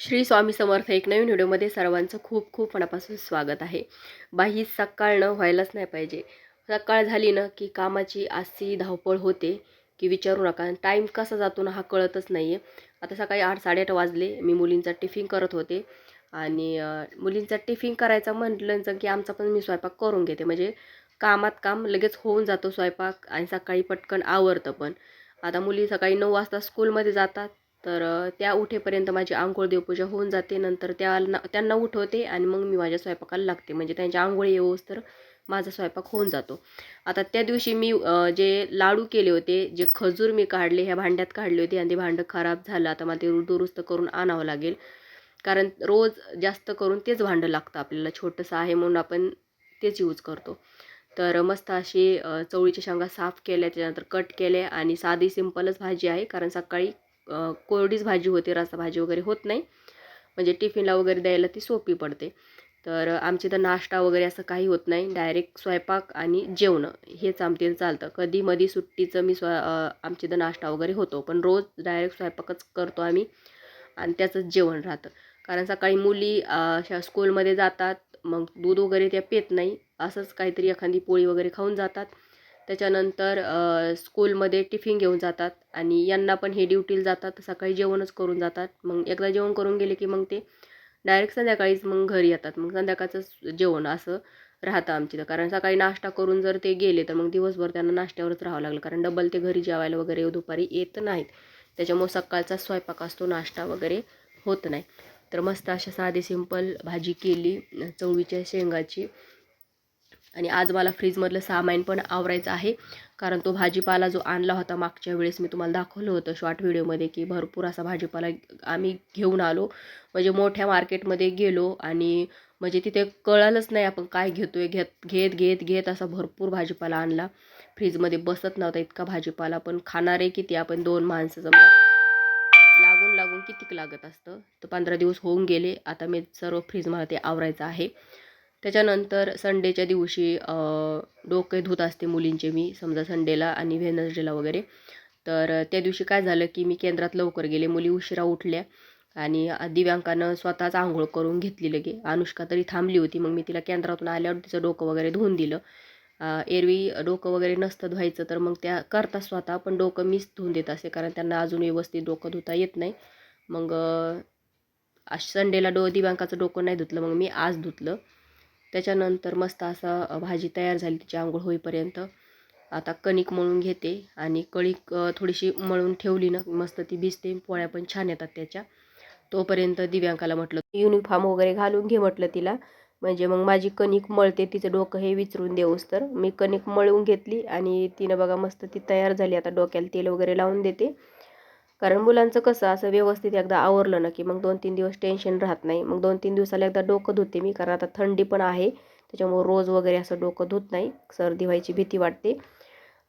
श्री स्वामी समर्थ एक नवीन व्हिडिओमध्ये सर्वांचं खूप खूप मनापासून स्वागत आहे. बाई सकाळ न व्हायलाच नाही पाहिजे. सकाळ झाली ना की कामाची आसी धावपळ होते की विचारू नका. टाईम कसा जातो ना हा कळतच नाही आहे आता सकाळी आठ साडेआठ वाजले. मी मुलींचा टिफिन करत होते. आणि मुलींचा टिफिन करायचा म्हटलं की आमचा पण मी स्वयंपाक करून घेते. म्हणजे कामात काम लगेच होऊन जातो स्वयंपाक आणि सकाळी पटकन आवरतं पण. आता मुली सकाळी नऊ वाजता स्कूलमध्ये जातात. तर त्या उठेपर्यंत माझी आंघोळ देवपूजा होऊन जाते. नंतर त्या त्यांना उठवते आणि मग मी माझ्या स्वयंपाकाला लागते. म्हणजे त्यांच्या आंघोळी येऊस तर माझा स्वयंपाक होऊन जातो. आता त्या दिवशी मी जे लाडू केले होते जे खजूर मी काढले ह्या भांड्यात काढले होते आणि ते भांडं खराब झालं. आता मला ते दुरुस्त करून आणावं लागेल. कारण रोज जास्त करून तेच भांडं लागतं आपल्याला. छोटंसं आहे म्हणून आपण तेच यूज करतो. तर मस्त अशी चवळीच्या शेंगा साफ केल्या त्याच्यानंतर कट केल्या आणि साधी सिंपलच भाजी आहे. कारण सकाळी कोरडीच भाजी होते रसा भाजी वगैरे होत नाही. म्हणजे टिफिनला वगैरे द्यायला ती सोपी पडते. तर आमची तर नाश्ता वगैरे असं काही होत नाही. डायरेक्ट स्वयंपाक आणि जेवणं हेच आमचे चालतं. कधी मधी सुट्टीचं मी स्व अ, आमची तर नाश्ता वगैरे होतो. पण रोज डायरेक्ट स्वयंपाकच करतो आम्ही आणि त्याचंच जेवण राहतं. कारण सकाळी मुली अशा स्कूलमध्ये जातात मग दूध वगैरे त्या पेत नाही. असंच काहीतरी एखादी पोळी वगैरे खाऊन जातात. त्याच्यानंतर स्कूलमध्ये टिफिन घेऊन जातात आणि यांना पण हे ड्युटीला जातात सकाळी जेवणच करून जातात. मग एकदा जेवण करून गेले की मग ते डायरेक्ट संध्याकाळीच मग घरी येतात. मग संध्याकाळचं जेवण असं राहतं आमची तर कारण सकाळी नाश्ता करून जर ते गेले तर मग दिवसभर त्यांना नाश्त्यावरच राहावं लागलं. कारण डबल ते घरी जेवायला वगैरे दुपारी येत नाहीत. त्याच्यामुळे सकाळचा स्वयंपाक असतो नाश्ता वगैरे होत नाही. तर मस्त अशा साधी सिंपल भाजी केली चवळीच्या शेंगाची. आणि आज मला फ्रीजमधलं सामान पण आवरायचं आहे. कारण तो भाजीपाला जो आणला होता मागच्या वेळेस मी तुम्हाला दाखवलं होतं शॉर्ट व्हिडिओमध्ये की भरपूर असा भाजीपाला आम्ही घेऊन आलो. म्हणजे मोठ्या मार्केटमध्ये गेलो आणि म्हणजे तिथे कळालंच नाही आपण काय घेतो आहे घेत घेत घेत घेत असा भरपूर भाजीपाला आणला. फ्रीजमध्ये बसत नव्हता इतका भाजीपाला पण खाणारे किती आपण दोन माणसं जमलं लागून लागून कितीक लागत असतं? तर पंधरा दिवस होऊन गेले. आता मी सर्व फ्रीज मला ते आवरायचं आहे. त्याच्यानंतर संडेच्या दिवशी डोके धुत असते मुलींचे मी समजा संडेला आणि व्हेनसडेला वगैरे. तर त्या दिवशी काय झालं की मी केंद्रात लवकर गेले मुली उशिरा उठल्या आणि दिव्यांकानं स्वतःच आंघोळ करून घेतली लगे. अनुष्का तरी थांबली होती मग मी तिला केंद्रातून आल्यावर तिचं डोकं वगैरे धुवून दिलं. एरवी डोकं वगैरे नसतं धुवायचं तर मग त्या करतात स्वतः पण डोकं मीच धुवून देत असे कारण त्यांना अजून व्यवस्थित डोकं धुता येत नाही. मग संडेला डो दिव्यांकाचं डोकं नाही धुतलं मग मी आज धुतलं. त्याच्यानंतर मस्त असं भाजी तयार झाली तिची आंघोळ होईपर्यंत. आता कणिक मळून घेते आणि कणिक थोडीशी मळून ठेवली ना मस्त ती भिजते पोळ्या पण छान येतात त्याच्या. तोपर्यंत दिव्यांकाला म्हटलं युनिफॉर्म वगैरे घालून घे म्हटलं तिला. म्हणजे मग माझी कणिक मळते तिचं डोकं हे विचरून देऊस तर. मी कणिक मळून घेतली आणि तिनं बघा मस्त ती तयार झाली. आता डोक्याला तेल वगैरे लावून देते. कारण मुलांचं कसं असं व्यवस्थित एकदा आवरलं ना की मग दोन तीन दिवस टेन्शन राहत नाही. मग दोन तीन दिवसाला एकदा डोकं धुते मी कारण आता थंडी पण आहे त्याच्यामुळे रोज वगैरे असं डोकं धुत नाही. सर्दी व्हायची भीती वाटते.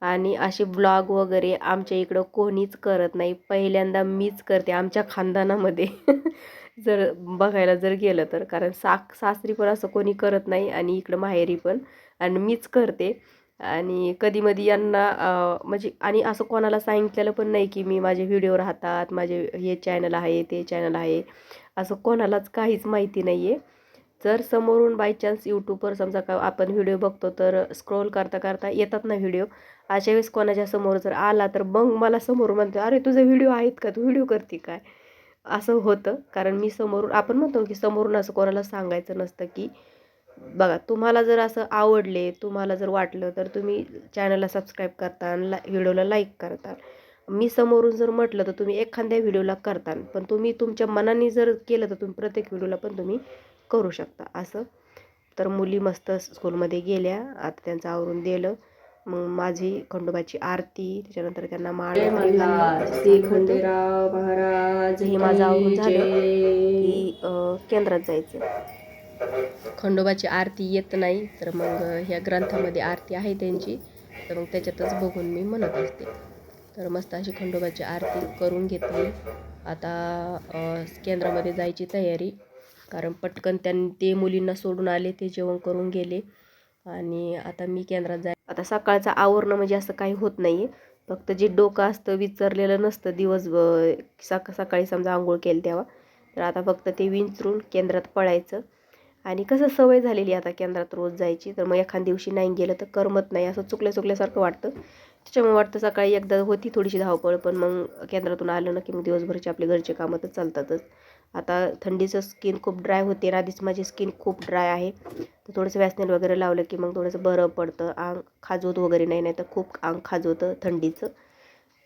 आणि असे ब्लॉग वगैरे आमच्या इकडं कोणीच करत नाही. पहिल्यांदा मीच करते आमच्या खानदानामध्ये. जर बघायला जर गेलं तर. कारण साक सासरी पण असं कोणी करत नाही आणि इकडं माहेरी पण. आणि मीच करते. आणि कधीमधी यांना म्हणजे आणि असं कोणाला सांगितलेलं पण नाही की मी माझे व्हिडिओ राहतात माझे हे चॅनल आहे ते चॅनल आहे. असं कोणालाच काहीच माहिती नाही आहे जर समोरून बाय चान्स यूट्यूबवर समजा का आपण व्हिडिओ बघतो तर स्क्रोल करता करता येतात ना व्हिडिओ. अशा वेळेस कोणाच्या समोर जर आला तर मग मला समोर म्हणतो अरे तुझे व्हिडिओ आहेत का? तू व्हिडिओ करते काय? असं होतं. कारण मी समोरून आपण म्हणतो की समोरून असं कोणाला सांगायचं नसतं की बघा तुम्हाला जर असं आवडले तुम्हाला जर वाटलं तर तुम्ही चॅनलला सबस्क्राईब करता आणि ला व्हिडिओला लाईक करता. मी समोरून जर म्हटलं तर तुम्ही एखाद्या व्हिडिओला करता पण तुम्ही तुमच्या मनाने जर केलं तर तुम्ही प्रत्येक व्हिडिओला पण तुम्ही करू शकता. असं. तर मुली मस्त स्कूलमध्ये गेल्या. आता त्यांचं आवरून दिलं. मग माझी खंडोबाची आरती त्याच्यानंतर त्यांना माळ खंडेराव महाराज. हे माझं आवरून झालं. की केंद्रात जायचं. खंडोबाची आरती येत नाही तर मग ह्या ग्रंथामध्ये आरती आहे त्यांची. तर मग त्याच्यातच बघून मी म्हणत असते. तर मस्त अशी खंडोबाची आरती करून घेतली. आता केंद्रामध्ये जायची तयारी. कारण पटकन त्यां ते मुलींना सोडून आले ते जेवण करून गेले. आणि आता मी केंद्रात जाय आता सकाळचं आवरणं म्हणजे असं काही होत नाही फक्त जे डोकं असतं विचारलेलं नसतं दिवस सका सकाळी समजा आंघोळ केली तेव्हा. तर आता फक्त ते विंचरून केंद्रात पळायचं. आणि कसं सवय झालेली आता केंद्रात रोज जायची तर मग एखाद दिवशी नाही गेलं तर करमत नाही असं चुकल्या चुकल्यासारखं वाटतं. त्याच्यामुळे वाटतं सकाळी एकदा होती थोडीशी धावपळ पण मग केंद्रातून आलं ना की मग दिवसभरचे आपले घरचे कामं तर चालतातच. आता थंडीचं स्किन खूप ड्राय होते आणि आधीच माझी स्किन खूप ड्राय आहे. तर थोडंसं वॅसनेल वगैरे लावलं की मग थोडंसं बरं पडतं. अंग खाजवत वगैरे नाही नाही तर खूप अंग खाजवतं थंडीचं.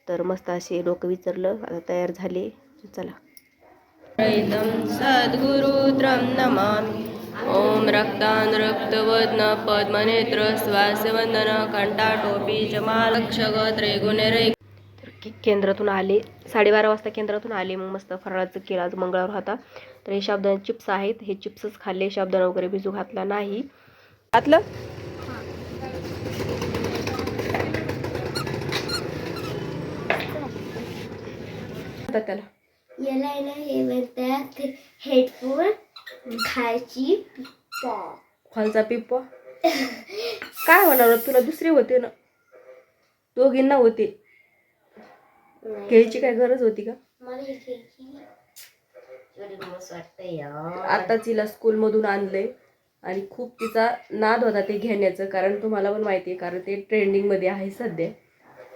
तर मस्त असे डोकं विचारलं आता तयार झाले. चला. एकदम सद्गुरुत्रं नमामी. ओम रक्तान रक्तवदन पद्मनेत्र स्वासवंदन कंटा टोपी गुणेरे। तर केंद्रातून आले साडेबारा वाजता केंद्रातून आले मग मस्त फराळाचं केलं आज मंगळवार होता. तर हे शाबदाना चिप्स आहेत हे चिप्सच खाल्ले शाबदाना वगैरे भिजू घातला नाही. घातलं? त्याला. हेडफोन खायची पिप्पा खालचा पिप्पा काय होणार होतं? तुला दुसरे होते ना. दोघींना होते. घ्यायची काय गरज होती का? आताच हिला स्कूलमधून आणलंय. आणि खूप तिचा नाद होता ते घेण्याचं. कारण तुम्हाला पण माहिती आहे कारण ते ट्रेंडिंगमध्ये आहे सध्या.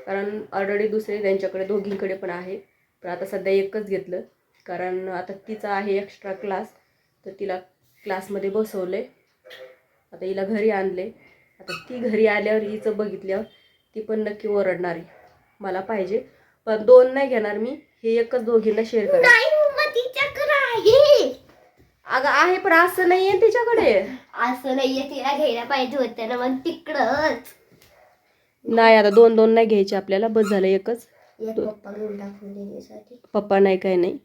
कारण ऑलरेडी दुसरे त्यांच्याकडे दोघींकडे पण आहे. पण आता सध्या एकच घेतलं. कारण आता तिचा आहे एक्स्ट्रा क्लास तर तिला क्लासमध्ये बसवलं आता हिला घरी आणले आता ती घरी आल्यावर हिचं बघितल्यावर ती पण नक्की ओरडणार आहे. मला पाहिजे. पण दोन नाही घेणार मी. हे एकच दोघींना शेअर करेन आहे. अगं आहे पण असं नाही आहे तिच्याकडे. असं नाहीये तिला घ्यायला पाहिजे होतं ना मग तिकडच. नाही आता दोन दोन नाही घ्यायचे आपल्याला. बस झालं एकच. एक पप्पा नाही काय नाही.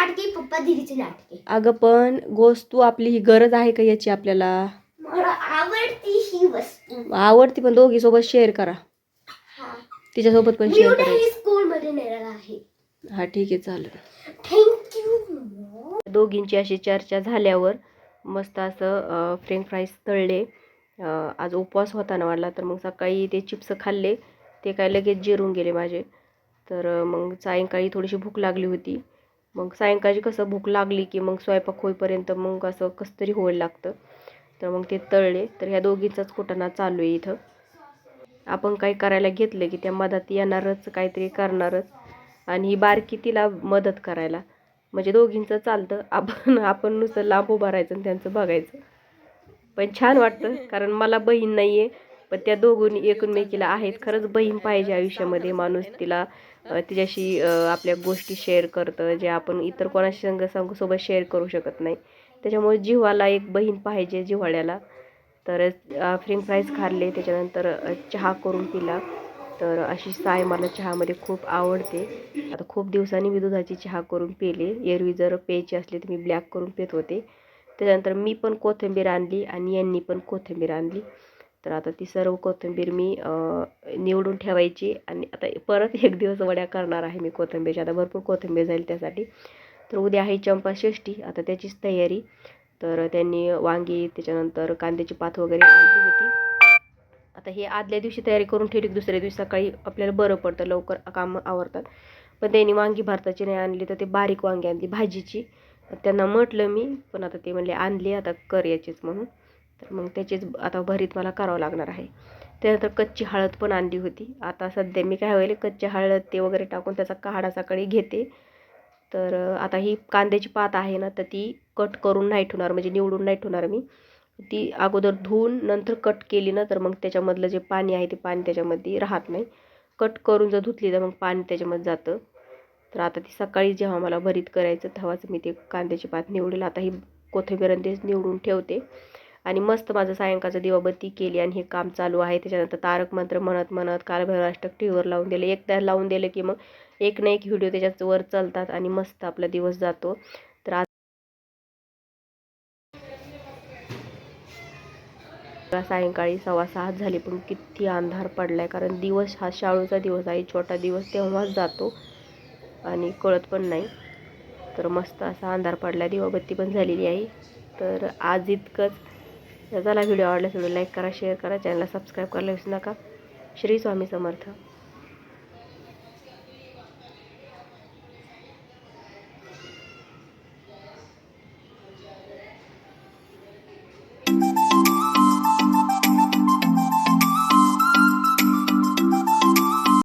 लाटकी पप्पा दिदीची लाटकी. अगं पण गोष्ट तू आपली ही गरज आहे का याची आपल्याला? मला आवडती ही वस्तू. आवडती पण दोघी सोबत शेअर करा. हा. तिच्यासोबत पण शेअर करायची. स्कूल मध्ये नेणार आहे. हा ठीक आहे चालेल. थँक्यू दोघींची अशी चर्चा झाल्यावर मस्त असं फ्रेंच फ्राईज तळले. अं, आज उपवास होता ना वाटला तर मग सकाळी ते चिप्स खाल्ले. ते काय लगेच जिरून गेले माझे. तर अं, मग सायंकाळी थोडीशी भूक लागली होती. मग सायंकाळची कसं भूक लागली की मग स्वयंपाक होईपर्यंत मग असं कसं तरी होईल लागतं. तर मग ते तळले. तर ह्या दोघींचाच कुटाणा चालू आहे इथं. आपण काही करायला घेतलं की त्या मदत येणारच काहीतरी करणारच. आणि ही बारकी तिला मदत करायला. म्हणजे दोघींचं चालतं. आपण आपण नुसतं लांब उभं राहायचं आणि त्यांचं बघायचं. पण छान वाटतं कारण मला बहीण नाही आहे पण त्या दोघून एकमेकीला आहेत. खरंच बहीण पाहिजे आयुष्यामध्ये माणूस तिला. तिच्याशी आपल्या गोष्टी शेअर करतं जे आपण इतर कोणाशी संग संग सोबत शेअर करू शकत नाही. त्याच्यामुळे जिव्हाला एक बहीण पाहिजे जिव्हाळ्याला. तर फ्रेंच फ्राईज खाल्ले त्याच्यानंतर चहा करून पिला. तर अशी साय मला चहामध्ये खूप आवडते. आता खूप दिवसांनी मी दुधाची चहा करून पिले. एरवी जर प्यायची असली तर मी ब्लॅक करून पित होते. त्याच्यानंतर मी पण कोथिंबीर आणली आणि यांनी पण कोथिंबीर आणली. तर आता ती सर्व कोथिंबीर मी निवडून ठेवायची आणि आता परत एक दिवस वड्या करणार आहे मी कोथिंबीरची. आता भरपूर कोथिंबीर जाईल त्यासाठी. तर उद्या आहे चंपाषष्ठी आता त्याचीच तयारी. तर त्यांनी वांगी त्याच्यानंतर कांद्याची पात वगैरे आणली होती. आता हे आदल्या दिवशी तयारी करून ठेवली दुसऱ्या दिवशी सकाळी आपल्याला बरं पडतं लवकर कामं आवरतात. पण त्यांनी वांगी भारताची नाही आणली तर ते बारीक वांगी आणली भाजीची. त्यांना म्हटलं मी पण आता ते म्हणले आणली आता कर याचीच म्हणून. तर मग त्याचीच आता भरीत मला करावं लागणार आहे. त्यानंतर कच्ची हळद पण आणली होती. आता सध्या मी काय होईल कच्ची हळद ते वगैरे टाकून त्याचा काढा सकाळी घेते. तर आता ही कांद्याची पात आहे ना तर ती कट करून नाही ठेवणार म्हणजे निवडून नाही ठेवणार मी. ती अगोदर धुवून नंतर कट केली ना तर मग त्याच्यामधलं जे पाणी आहे ते पाणी त्याच्यामध्ये राहत नाही. कट करून जर धुतली तर मग पाणी त्याच्यामध्ये जातं. तर आता ती सकाळी जेव्हा मला भरीत करायचं तेव्हाच मी ते कांद्याची पात निवडेल. आता ही कोथिंबीर आणि तेच निवडून ठेवते. आणि मस्त माझं सायंकाळचं दिवाबत्ती केली आणि हे काम चालू आहे. त्याच्यानंतर तारक मंत्र म्हणत म्हणत कालभैरवाष्टक टी व्हीवर लावून दिले. एकदा लावून दिलं की मग एक ना एक व्हिडिओ त्याच्यात वर चालतात आणि मस्त आपला दिवस जातो. तर आज सायंकाळी सव्वा सात झाली पण किती अंधार पडलाय. कारण दिवस हा शाळूचा दिवस आहे. छोटा दिवस तेव्हाच जातो आणि कळत पण नाही. तर मस्त असा अंधार पडला दिवाबत्ती पण झालेली आहे. तर आज इतकंच. जर त्याला व्हिडिओ आवडल्यास व्हिडिओ लाईक करा शेअर करा चॅनलला सबस्क्राईब करायला विसरू नका. श्री स्वामी समर्थ.